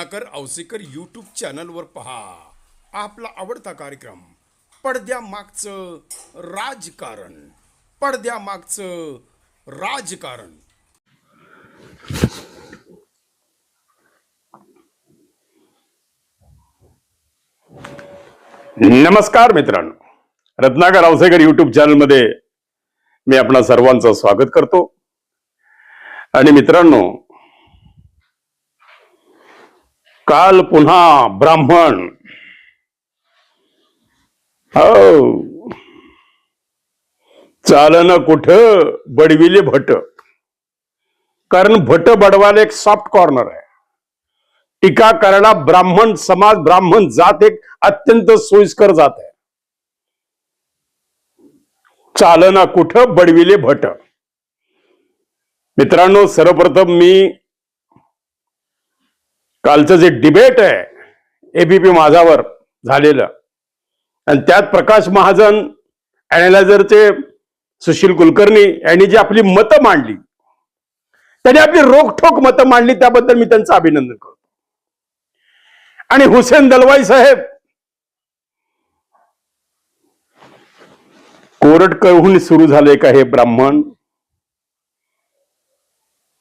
Ratnakar Ausekar YouTube चॅनलवर पहा. आपला आवडता कार्यक्रम पडद्या मागचं राजकारण. पडद्या मागचं राजकारण. नमस्कार मित्रांनो. रत्नाकर औसेकर यूट्यूब चॅनलमध्ये मी आपणा सर्वांचं स्वागत करतो. आणि मित्रांनो काल पुन्हा ब्राह्मण. हो. चालन कुठ? बडविले भट. कारण भट बडवायला एक सॉफ्ट कॉर्नर आहे. टीका करायला ब्राह्मण समाज ब्राह्मण जात एक अत्यंत सोयीस्कर जात आहे. चालना कुठ? बडविले भट. मित्रांनो सर्वप्रथम मी कालचं जे डिबेट आहे एबीपी माझावर झालेलं. आणि त्यात प्रकाश महाजन अॅनालायझरचे सुशील कुलकर्णी यांनी जी आपली मतं मांडली त्यांनी आपली रोखठोक मतं मांडली त्याबद्दल मी त्यांचं अभिनंदन करतो. आणि हुसेन दलवाई साहेब कोरटकरहून सुरू झाले का हे ब्राह्मण?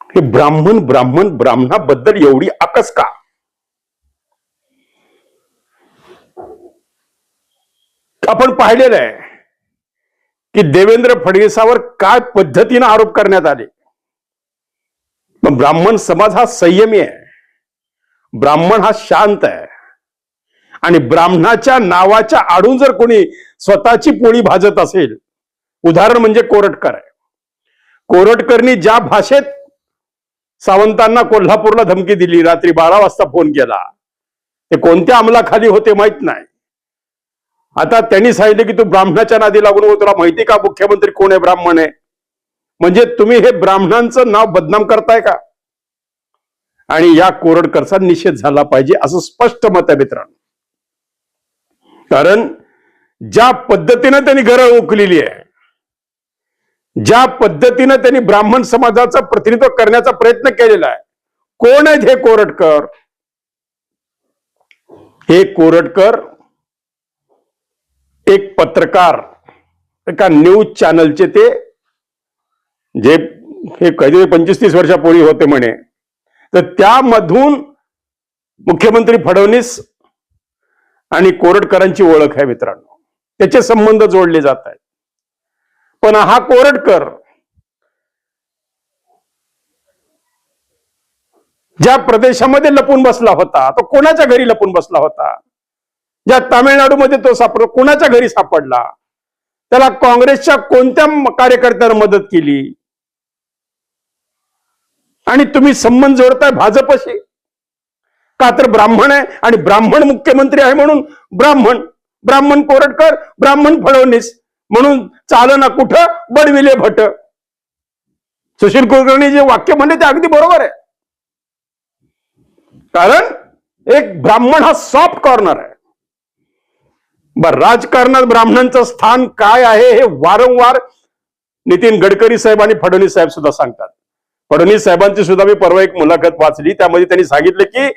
हे ब्राह्मण ब्राह्मण ब्राह्मणाबद्दल एवढी आकस का? आपण पाहिलेलं आहे की देवेंद्र फडणवीसावर काय पद्धतीनं आरोप करण्यात आले? पण ब्राह्मण समाज हा संयमी आहे. ब्राह्मण हा शांत आहे. आणि ब्राह्मणाच्या नावाच्या आडून जर कोणी स्वतःची पोळी भाजत असेल उदाहरण म्हणजे कोरटकर आहे. कोरटकरनी ज्या भाषेत सावंतांना कोल्हापूरला धमकी दिली. रात्री बारा वाजता फोन केला. ते कोणत्या अंमलाखाली होते माहीत नाही. आता त्यांनी सांगितलं की तू ब्राह्मणाच्या नादी लागून नको. तुला माहिती का मुख्यमंत्री कोण आहे? ब्राह्मण आहे. म्हणजे तुम्ही हे ब्राह्मणांचं नाव बदनाम करताय का? आणि या कोरडकरचा निषेध झाला पाहिजे असं स्पष्ट मत आहे मित्रांनो. कारण ज्या पद्धतीनं त्यांनी घरं ओकलेली आहे ज्या पद्धतीनं त्यांनी ब्राह्मण समाजाचं प्रतिनिधित्व करण्याचा प्रयत्न केलेला आहे कोण आहेत हे कोरटकर? हे कोरटकर एक पत्रकार एका न्यूज चॅनलचे ते जे हे कधी पंचवीस तीस वर्षापूर्वी होते म्हणे. तर त्यामधून मुख्यमंत्री फडणवीस आणि कोरटकरांची ओळख आहे मित्रांनो. त्याचे संबंध जोडले जात आहेत. पण हा कोरटकर ज्या प्रदेशामध्ये लपून बसला होता तो कोणाच्या घरी लपून बसला होता? ज्या तामिळनाडूमध्ये तो सापडला कोणाच्या घरी सापडला? त्याला काँग्रेसच्या कोणत्या कार्यकर्त्यानं मदत केली? आणि तुम्ही संबंध जोडताय भाजपशी? का तर ब्राह्मण आहे आणि ब्राह्मण मुख्यमंत्री आहे म्हणून ब्राह्मण ब्राह्मण कोरटकर ब्राह्मण फडणवीस म्हणून चालना कुठं? बडविले भट. सुशील कुलकर्णी जे वाक्य म्हणले ते अगदी बरोबर आहे. कारण एक ब्राह्मण हा सॉफ्ट कॉर्नर आहे. बर राजकारणात ब्राह्मणांचं स्थान काय आहे हे वारंवार नितीन गडकरी साहेब आणि फडणवीस साहेब सुद्धा सांगतात. फडणवीस साहेबांची सुद्धा मी परवा एक मुलाखत वाचली त्यामध्ये त्यांनी सांगितलं की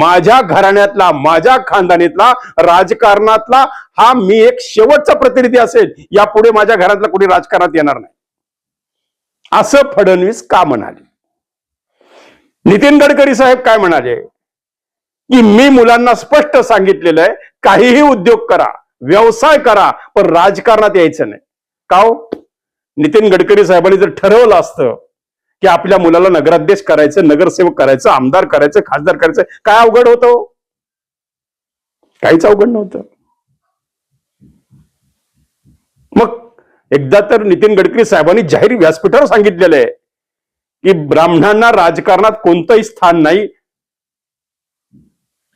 माझ्या घराण्यातला माझ्या खानदानीतला राजकारणातला हा मी एक शेवटचा प्रतिनिधी असेल यापुढे माझ्या घरातला कोणी राजकारणात येणार नाही. असं फडणवीस का म्हणाले? नितीन गडकरी साहेब काय म्हणाले? की मी मुलांना स्पष्ट सांगितलेलं आहे काहीही उद्योग करा व्यवसाय करा पण राजकारणात यायचं नाही. का हो? नितीन गडकरी साहेबांनी जर ठरवलं असतं की आपल्या मुलाला नगराध्यक्ष करायचं नगरसेवक करायचं आमदार करायचं खासदार करायचं काय अवघड होतं हो? काहीच अवघड नव्हतं मग एकदा तर नितीन गडकरी साहेबांनी जाहीर व्यासपीठावर सांगितलेलं आहे की ब्राह्मणांना राजकारणात कोणतंही स्थान नाही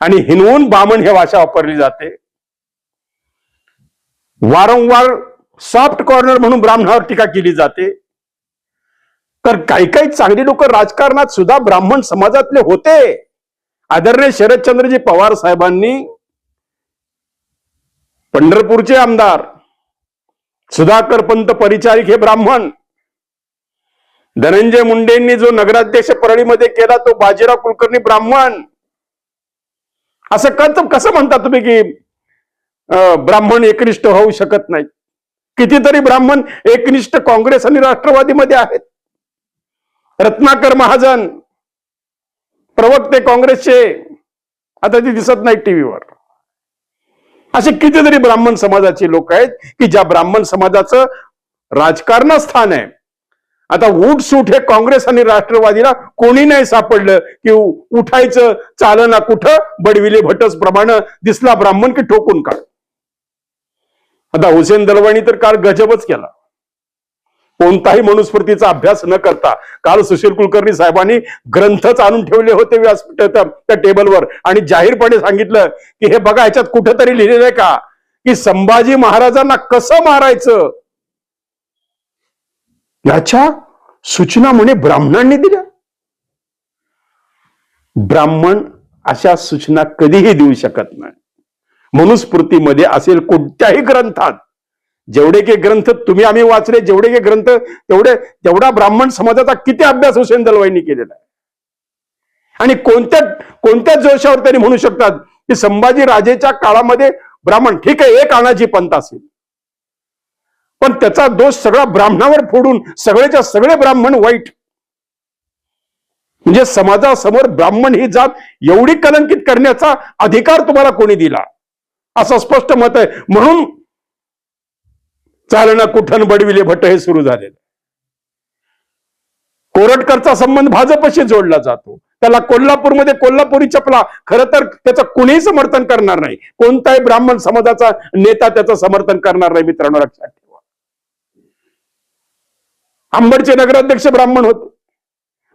आणि हिनवून बामण हे भाषा वापरली जाते. वारंवार सॉफ्ट कॉर्नर म्हणून ब्राह्मणावर टीका केली जाते. तर काही काही चांगली लोक राजकारणात सुद्धा ब्राह्मण समाजातले होते. आदरणीय शरदचंद्रजी पवार साहेबांनी पंढरपूरचे आमदार सुधाकर पंत परिचारिक हे ब्राह्मण. धनंजय मुंडेंनी जो नगराध्यक्ष परळीमध्ये केला तो बाजीराव कुलकर्णी ब्राह्मण. असं कसं कसं म्हणता तुम्ही की ब्राह्मण एकनिष्ठ होऊ शकत नाही कितीतरी ब्राह्मण एकनिष्ठ काँग्रेस आणि राष्ट्रवादीमध्ये आहेत. रत्नाकर महाजन प्रवक्ते काँग्रेसचे आता ते दिसत नाही टीव्हीवर. असे कितीतरी ब्राह्मण समाजाचे लोक आहेत की ज्या ब्राह्मण समाजाचं राजकारणात स्थान आहे. आता उठ सूट हे काँग्रेस आणि राष्ट्रवादीला कोणी नाही सापडलं की उठायचं चालना कुठं बडविले भटस प्रमाणे दिसला ब्राह्मण की ठोकून काढ. आता हुसेन दलवाणी तर काल गजबच केला. कोणताही मनुस्मृतीचा अभ्यास न करता काल सुशील कुलकर्णी साहेबांनी ग्रंथच आणून ठेवले होते व्यासपीठ त्या टेबलवर. आणि जाहीरपणे सांगितलं की हे बघा ह्याच्यात कुठंतरी लिहिलेलं आहे का? की संभाजी महाराजांना कसं मारायचं? याच्या सूचना म्हणे ब्राह्मणांनी दिल्या. ब्राह्मण अशा सूचना कधीही देऊ शकत नाही. मनुस्मृतीमध्ये असेल कोणत्याही ग्रंथात. जेवढे काही ग्रंथ तुम्ही आम्ही वाचले जेवढे काही ग्रंथ तेवढे तेवढा ब्राह्मण समाजाचा किती अभ्यास हुसेन दलवाईंनी केलेला आहे. आणि कोणत्या कोणत्या जोशावर त्यांनी म्हणू शकतात की संभाजी राजेच्या काळामध्ये ब्राह्मण ठीक आहे एक आणाची पंत असेल. पण त्याचा दोष सगळा ब्राह्मणावर फोडून सगळेच्या सगळे ब्राह्मण वाईट. म्हणजे समाजासमोर ब्राह्मण ही जात एवढी कलंकित करण्याचा अधिकार तुम्हाला कोणी दिला? असं स्पष्ट मत आहे. म्हणून चालना कुठन बडविले भट्ट हे सुरू झालेलं. कोरटकरचा संबंध भाजपशी जोडला जातो. त्याला कोल्हापूरमध्ये कोल्हापुरी चपला. खरं तर त्याचं कुणीही समर्थन करणार नाही. कोणताही ब्राह्मण समाजाचा नेता त्याचं समर्थन करणार नाही मित्रांनो लक्षात ठेवा. अंबडचे नगराध्यक्ष ब्राह्मण होते.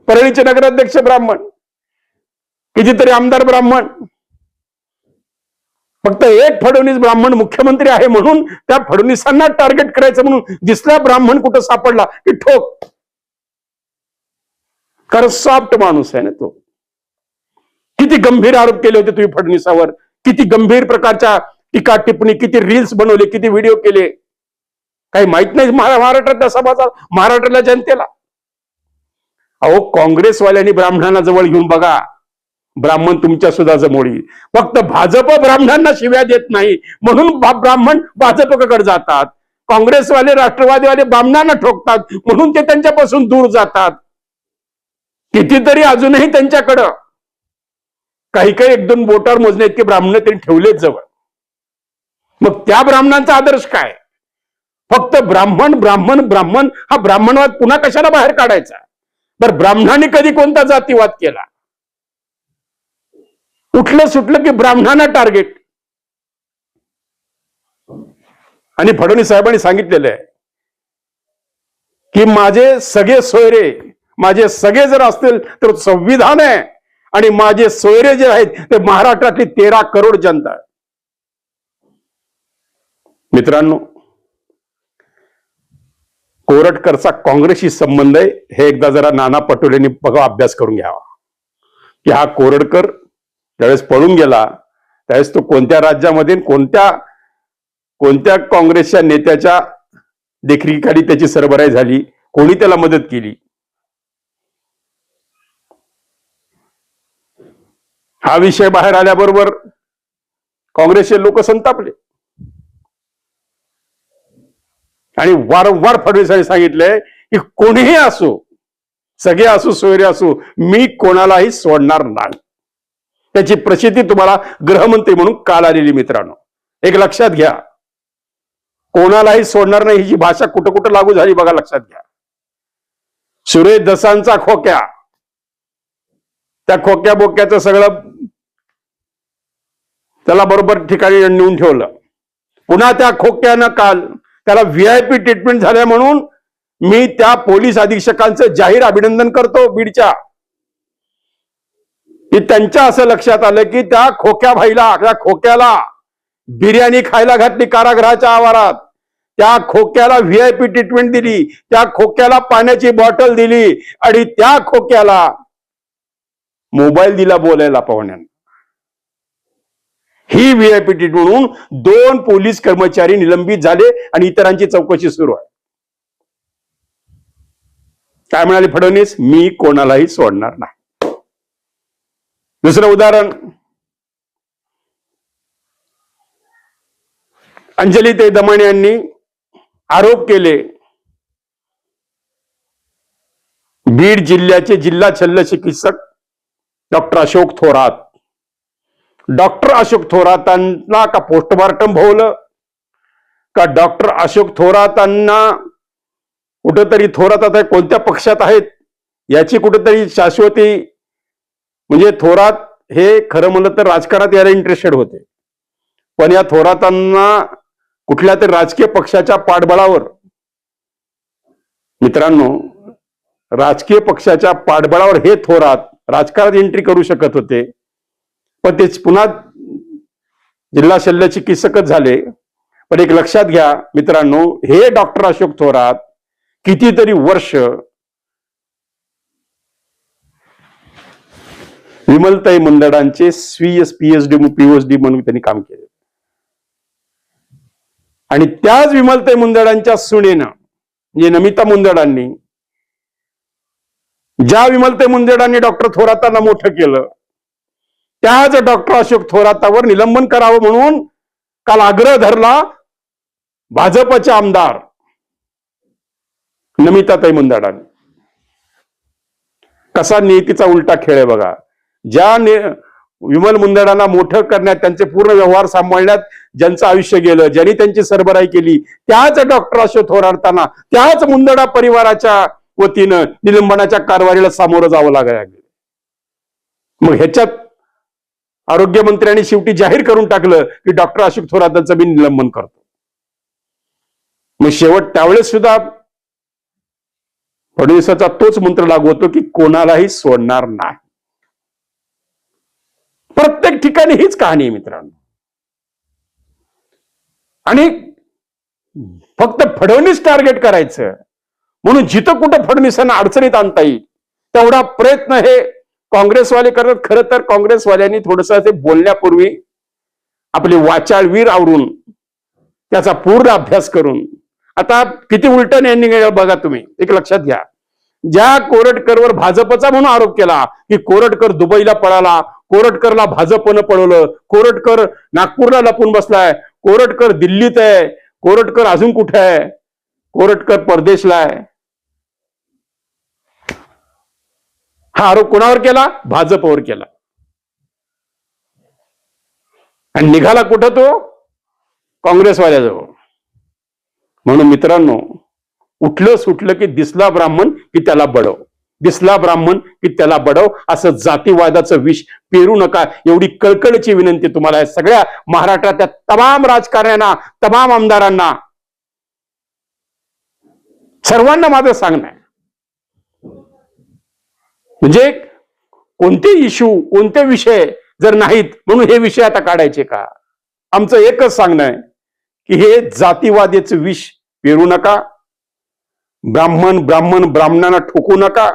परळीचे नगराध्यक्ष ब्राह्मण. कितीतरी आमदार ब्राह्मण. फक्त एक फडणवीस ब्राह्मण मुख्यमंत्री आहे म्हणून त्या फडणवीसांना टार्गेट करायचं म्हणून दिसला ब्राह्मण कुठं सापडला की ठोक. कारण सॉफ्ट माणूस आहे ना तो. किती गंभीर आरोप केले होते तुम्ही फडणवीसावर. किती गंभीर प्रकारच्या टीका टिप्पणी किती रील्स बनवले किती व्हिडिओ केले. काही माहीत नाही महाराष्ट्रातल्या समाजा महाराष्ट्रातल्या जनतेला. अहो काँग्रेसवाल्यांनी ब्राह्मणांना जवळ घेऊन बघा. ब्राह्मण तुमच्या सुद्धा जमोळी फक्त भाजप ब्राह्मणांना शिव्या देत नाही. म्हणून ब्राह्मण भाजपकडे जातात. काँग्रेसवाले राष्ट्रवादीवाले ब्राह्मणांना ठोकतात. म्हणून ते त्यांच्यापासून दूर जातात. कितीतरी अजूनही त्यांच्याकडं काही काही एक दोन बोटावर मोजणे इतके ब्राह्मण त्यांनी ठेवलेत जवळ. मग त्या ब्राह्मणांचा आदर्श काय? फक्त ब्राह्मण ब्राह्मण ब्राह्मण हा ब्राह्मणवाद पुन्हा कशाला बाहेर काढायचा? तर ब्राह्मणांनी कधी कोणता जातीवाद केला? उठलं सुटलं की ब्राह्मणांना टार्गेट आणि फडणवीस साहेबांनी सांगितलेलं आहे की माझे सगळे सोयरे माझे सगळे जर असतील तर संविधान आहे आणि माझे सोयरे जे आहेत ते महाराष्ट्रातली तेरा करोड जनता आहे. मित्रांनो कोरटकरचा काँग्रेसशी संबंध आहे हे एकदा जरा नाना पटोलेंनी बघा अभ्यास करून घ्यावा की हा कोरडकर त्यावेळेस पळून गेला. त्यावेळेस तो कोणत्या राज्यामध्ये कोणत्या कोणत्या काँग्रेसच्या नेत्याच्या देखरेखीखाली त्याची सरबराई झाली? कोणी त्याला मदत केली? हा विषय बाहेर आल्याबरोबर काँग्रेसचे लोक संतापले. आणि वारंवार फडणवीसांनी सांगितलंय की कोणीही असो सगळे असो सोयरे असो मी कोणालाही सोडणार नाही. त्याची प्रसिद्धी तुम्हाला गृहमंत्री म्हणून काल आलेली मित्रांनो. एक लक्षात घ्या. कोणालाही सोडणार नाही ही भाषा कुठं कुठं लागू झाली बघा लक्षात घ्या. सुरेश दसांचा खोक्या. त्या खोक्या बोक्याचं सगळं त्याला बरोबर ठिकाणी नेऊन ठेवलं. पुन्हा त्या खोक्यानं काल त्याला व्हीआयपी ट्रीटमेंट झाल्या म्हणून मी त्या पोलीस अधीक्षकांचं जाहीर अभिनंदन करतो बीडच्या. की त्यांच्या असं लक्षात आलं की त्या खोक्या भाईला त्या खोक्याला बिर्याणी खायला घातली कारागृहाच्या आवारात. त्या खोक्याला व्हीआयपी ट्रीटमेंट दिली त्या खोक्याला पाण्याची बॉटल दिली आणि त्या खोक्याला मोबाईल दिला बोलायला पाहुण्यांना. ही व्हीआयपी ट्रीटमेंट म्हणून दोन पोलीस कर्मचारी निलंबित झाले आणि इतरांची चौकशी सुरू आहे. काय म्हणाले फडणवीस? मी कोणालाही सोडणार नाही. दुसरं उदाहरण. अंजली ते दमण यांनी आरोप केले. बीड जिल्ह्याचे जिल्हा शल्य चिकित्सक डॉक्टर अशोक थोरात. डॉक्टर अशोक थोरातांना का पोस्टमार्टम भोवलं? का डॉक्टर अशोक थोरातांना कुठंतरी थोरात आता कोणत्या पक्षात आहेत? याची कुठंतरी शाश्वती म्हणजे थोरात हे खरं म्हणलं तर राजकारणात यायला इंटरेस्टेड होते. पण या थोरातांना कुठल्या तरी राजकीय पक्षाच्या पाठबळावर मित्रांनो राजकीय पक्षाच्या पाठबळावर हे थोरात राजकारणात एंट्री करू शकत होते. पण तेच पुन्हा जिल्हा शल्य चिकित्सकच झाले. पण एक लक्षात घ्या मित्रांनो हे डॉक्टर अशोक थोरात कितीतरी वर्ष विमलताई मुंदडांचे स्वीय पीएचडी पीएचडी म्हणून त्यांनी काम केले. आणि त्याच विमलताई मुंदडांच्या सुनेनं म्हणजे नमिता मुंदडांनी ज्या विमलताई मुंदडांनी डॉक्टर थोरातांना मोठं केलं त्याच डॉक्टर अशोक थोरातावर निलंबन करावं म्हणून काल आग्रह धरला भाजपचे आमदार नमिताताई मुंदडांनी. कसा नियतीचा उलटा खेळ आहे बघा. ज्या ने- विमल मुंदडांना मोठं करण्यात त्यांचे पूर्ण व्यवहार सांभाळण्यात ज्यांचं आयुष्य गेलं ज्यांनी त्यांची सरबराई केली त्याच डॉक्टर अशोक थोरातांना त्याच मुंदडा परिवाराच्या वतीनं निलंबनाच्या कारवाईला सामोरं जावं लागलं. मग ह्याच्यात आरोग्यमंत्र्यांनी शेवटी जाहीर करून टाकलं की डॉक्टर अशोक थोरातांचं मी निलंबन करतो. मग शेवट त्यावेळेस सुद्धा फडणवीसाचा तोच मंत्र लागू होतो की कोणालाही सोडणार नाही. प्रत्येक ठिकाणी हीच कहाणी आहे मित्रांनो. आणि फक्त फडणवीस टार्गेट करायचं. म्हणून जिथं कुठं फडणवीसांना अडचणीत आणता येईल तेवढा प्रयत्न हे काँग्रेसवाले करतात. खरं तर काँग्रेसवाल्यांनी थोडस ते बोलण्यापूर्वी आपले वाचाळवीर आवरून त्याचा पूर्ण अभ्यास करून आता किती उलटण यांनी बघा तुम्ही. एक लक्षात घ्या. ज्या कोरटकरवर भाजपचा म्हणून आरोप केला की कोरटकर दुबईला पळाला कोरटकरला भाजपनं पळवलं. कोरटकर नागपूरला लपून बसलाय. कोरटकर दिल्लीत आहे. कोरटकर अजून कुठे आहे? कोरटकर परदेशला आहे. हा आरोप कोणावर केला? भाजपवर केला. आणि निघाला कुठं तो? काँग्रेसवाल्याजवळ. म्हणून मित्रांनो उठलं सुटलं की दिसला ब्राह्मण की त्याला बडव. दिसला ब्राह्मण की त्याला बडव. असं जातीवादाचं विष पेरू नका. एवढी कळकळीची विनंती तुम्हाला आहे. सगळ्या महाराष्ट्रातल्या तमाम राजकारण्यांना तमाम आमदारांना. सर्वांना माझं सांगणं आहे. म्हणजे कोणते इश्यू कोणते विषय जर नाहीत म्हणून हे विषय आता काढायचे का? आमचं एकच सांगणं आहे की हे जातीवादेचं विष पेरू नका. ब्राह्मण ब्राह्मण ब्राह्मणांना ठोकू नका.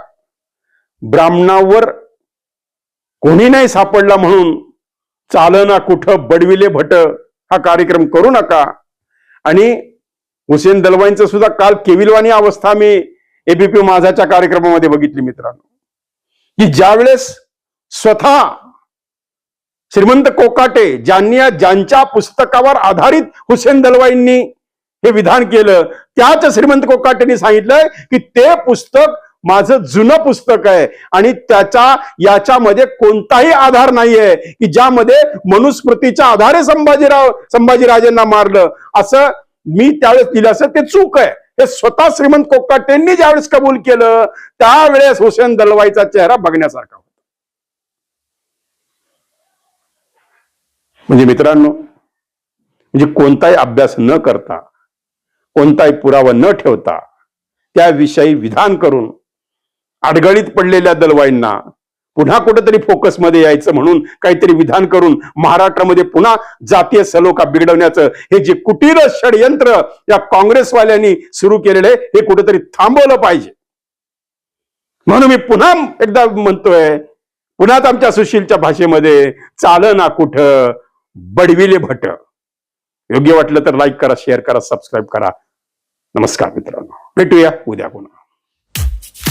ब्राह्मणावर कोणी नाही सापडला म्हणून चालना कुठं बडविले भट हा कार्यक्रम करू नका. आणि हुसेन दलवाईंचं सुद्धा काल केविलवाणी अवस्था मी एबीपी माझाच्या कार्यक्रमामध्ये बघितली मित्रांनो. की ज्यावेळेस स्वतः श्रीमंत कोकाटे ज्यांनी ज्यांच्या पुस्तकावर आधारित हुसेन दलवाईंनी हे विधान केलं त्याच श्रीमंत कोकाटेंनी सांगितलंय की ते पुस्तक माझं जुनं पुस्तक आहे. आणि त्याच्या याच्यामध्ये कोणताही आधार नाहीये की ज्यामध्ये मनुस्मृतीच्या आधारे संभाजीराव संभाजीराजेंना मारलं. असं मी त्यावेळेस लिहिलं असं ते चूक आहे. हे स्वतः श्रीमंत कोकाटेंनी ज्यावेळेस कबूल केलं त्यावेळेस हुसेन दलवाईचा चेहरा बघण्यासारखा होता. म्हणजे मित्रांनो म्हणजे कोणताही अभ्यास न करता कोणताही पुरावा न ठेवता त्याविषयी विधान करून अडगळीत पडलेल्या दलवाईंना पुन्हा कुठेतरी फोकसमध्ये यायचं म्हणून काहीतरी विधान करून महाराष्ट्रामध्ये पुन्हा जातीय सलोखा बिघडवण्याचं हे जे कुटीर षडयंत्र या काँग्रेसवाल्यांनी सुरू केलेलं आहे हे कुठेतरी थांबवलं पाहिजे. म्हणून मी पुन्हा एकदा म्हणतोय पुन्हा आमच्या सुशीलच्या भाषेमध्ये चाल ना कुठं बडविले भट. योग्य वाटलं तर लाईक करा शेअर करा सबस्क्राईब करा. नमस्कार मित्रांनो. भेटूया उद्या पुन्हा.